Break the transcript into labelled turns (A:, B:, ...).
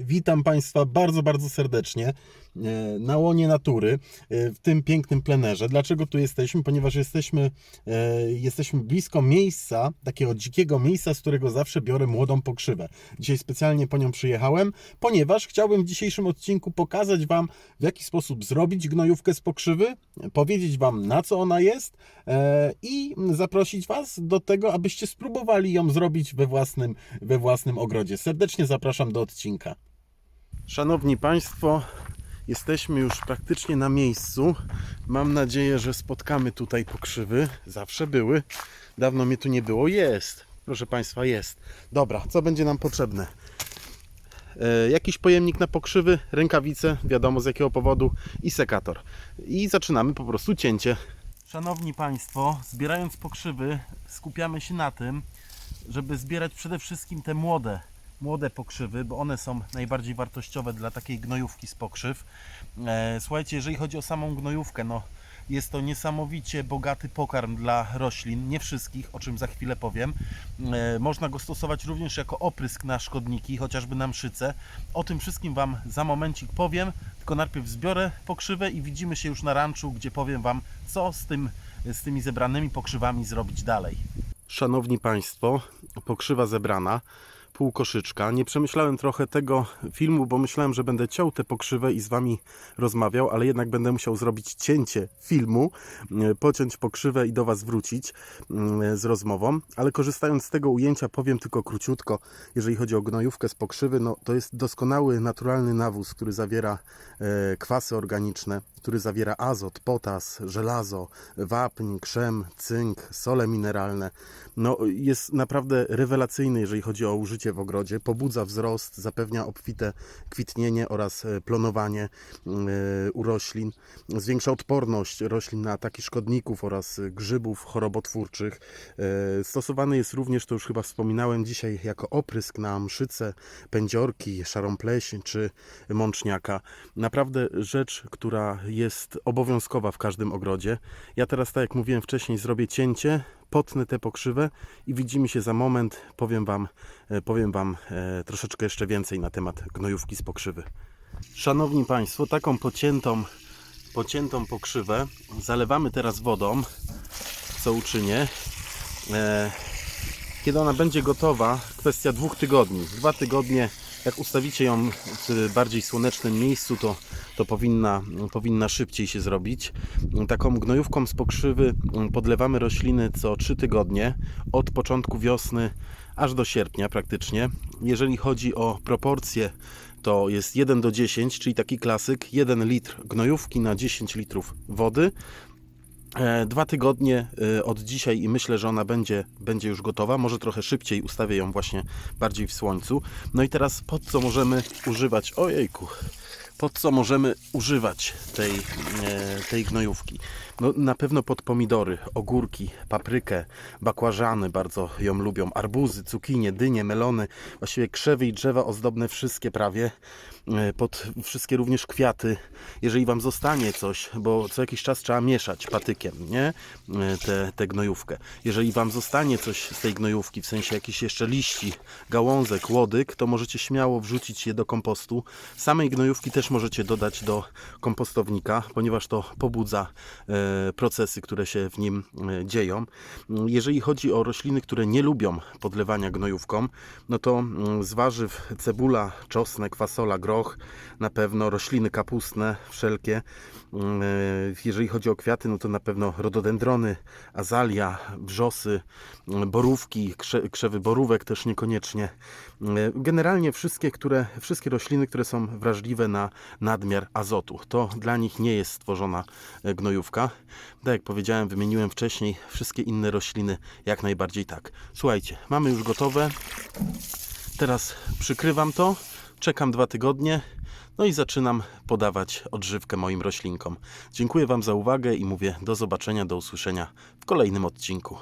A: Witam Państwa bardzo, bardzo serdecznie e, na łonie natury e, w tym pięknym plenerze. Dlaczego tu jesteśmy? Ponieważ jesteśmy, e, jesteśmy blisko miejsca, takiego dzikiego miejsca, z którego zawsze biorę młodą pokrzywę. Dzisiaj specjalnie po nią przyjechałem, ponieważ chciałbym w dzisiejszym odcinku pokazać Wam, w jaki sposób zrobić gnojówkę z pokrzywy, powiedzieć Wam, na co ona jest i zaprosić Was do tego, abyście spróbowali ją zrobić we własnym, we własnym ogrodzie. Serdecznie zapraszam do odcinka. Szanowni Państwo, jesteśmy już praktycznie na miejscu. Mam nadzieję, że spotkamy tutaj pokrzywy. Zawsze były. Dawno mnie tu nie było. Jest. Proszę Państwa, jest. Dobra, co będzie nam potrzebne? E, jakiś pojemnik na pokrzywy, rękawice, wiadomo z jakiego powodu i sekator. I zaczynamy po prostu cięcie. Szanowni Państwo, zbierając pokrzywy, skupiamy się na tym, żeby zbierać przede wszystkim te młode, młode pokrzywy, bo one są najbardziej wartościowe dla takiej gnojówki z pokrzyw. E, słuchajcie, jeżeli chodzi o samą gnojówkę, no jest to niesamowicie bogaty pokarm dla roślin, nie wszystkich, o czym za chwilę powiem. E, można go stosować również jako oprysk na szkodniki, chociażby na mszyce. O tym wszystkim Wam za momencik powiem, tylko najpierw zbiorę pokrzywę i widzimy się już na ranczu, gdzie powiem Wam, co z, tym, z tymi zebranymi pokrzywami zrobić dalej. Szanowni Państwo, pokrzywa zebrana, pół koszyczka. Nie przemyślałem trochę tego filmu, bo myślałem, że będę ciął tę pokrzywę i z Wami rozmawiał, ale jednak będę musiał zrobić cięcie filmu, e, pociąć pokrzywę i do Was wrócić mm, z rozmową. Ale korzystając z tego ujęcia powiem tylko króciutko, jeżeli chodzi o gnojówkę z pokrzywy, no to jest doskonały, naturalny nawóz, który zawiera e, kwasy organiczne, który zawiera azot, potas, żelazo, wapń, krzem, cynk, sole mineralne. No, jest naprawdę rewelacyjny, jeżeli chodzi o użycie w ogrodzie. Pobudza wzrost, zapewnia obfite kwitnienie oraz e, plonowanie e, u roślin. Zwiększa odporność roślin na ataki szkodników oraz e, grzybów chorobotwórczych. Stosowany jest również, to już chyba wspominałem dzisiaj, jako oprysk na mszyce, pędziorki, szarą pleśń czy mączniaka. Naprawdę rzecz, która jest obowiązkowa w każdym ogrodzie. Ja teraz, tak jak mówiłem wcześniej, zrobię cięcie, potnę tę pokrzywę i widzimy się za moment. Powiem Wam, e, powiem wam e, troszeczkę jeszcze więcej na temat gnojówki z pokrzywy. Szanowni Państwo, taką pociętą, pociętą pokrzywę zalewamy teraz wodą, co uczynię. E, kiedy ona będzie gotowa, kwestia dwóch tygodni. Dwa tygodnie, jak ustawicie ją w bardziej słonecznym miejscu, to, to powinna, powinna szybciej się zrobić. Taką gnojówką z pokrzywy podlewamy rośliny co trzy tygodnie, od początku wiosny aż do sierpnia praktycznie. Jeżeli chodzi o proporcje, to jest 1 do 10, czyli taki klasyk, 1 litr gnojówki na 10 litrów wody. E, Dwa tygodnie e, od dzisiaj i myślę, że ona będzie, będzie już gotowa. Może trochę szybciej ustawię ją właśnie bardziej w słońcu. No i teraz pod co możemy używać? Ojejku, pod co możemy używać tej, e, tej gnojówki? No, na pewno pod pomidory, ogórki, paprykę, bakłażany bardzo ją lubią, arbuzy, cukinie, dynie, melony, właściwie krzewy i drzewa ozdobne wszystkie prawie, E, pod wszystkie również kwiaty. Jeżeli Wam zostanie coś, bo co jakiś czas trzeba mieszać patykiem, nie? E, Tę te gnojówkę. Jeżeli Wam zostanie coś z tej gnojówki, w sensie jakichś jeszcze liści, gałązek, łodyg, to możecie śmiało wrzucić je do kompostu. Samej gnojówki też możecie dodać do kompostownika, ponieważ to pobudza e, procesy, które się w nim e, dzieją. Jeżeli chodzi o rośliny, które nie lubią podlewania gnojówką, no to mm, z warzyw cebula, czosnek, fasola, groch, na pewno rośliny kapustne wszelkie. Mm, e, Jeżeli chodzi o kwiaty, no to na pewno rododendrony, azalia, wrzosy, mm, borówki, krze- krzewy borówek też niekoniecznie. Generalnie wszystkie, które, wszystkie rośliny, które są wrażliwe na nadmiar azotu. To dla nich nie jest stworzona e, gnojówka. Tak jak powiedziałem, wymieniłem wcześniej, wszystkie inne rośliny jak najbardziej tak. Słuchajcie, mamy już gotowe. Teraz przykrywam to, czekam dwa tygodnie, no i zaczynam podawać odżywkę moim roślinkom. Dziękuję Wam za uwagę i mówię do zobaczenia, do usłyszenia w kolejnym odcinku.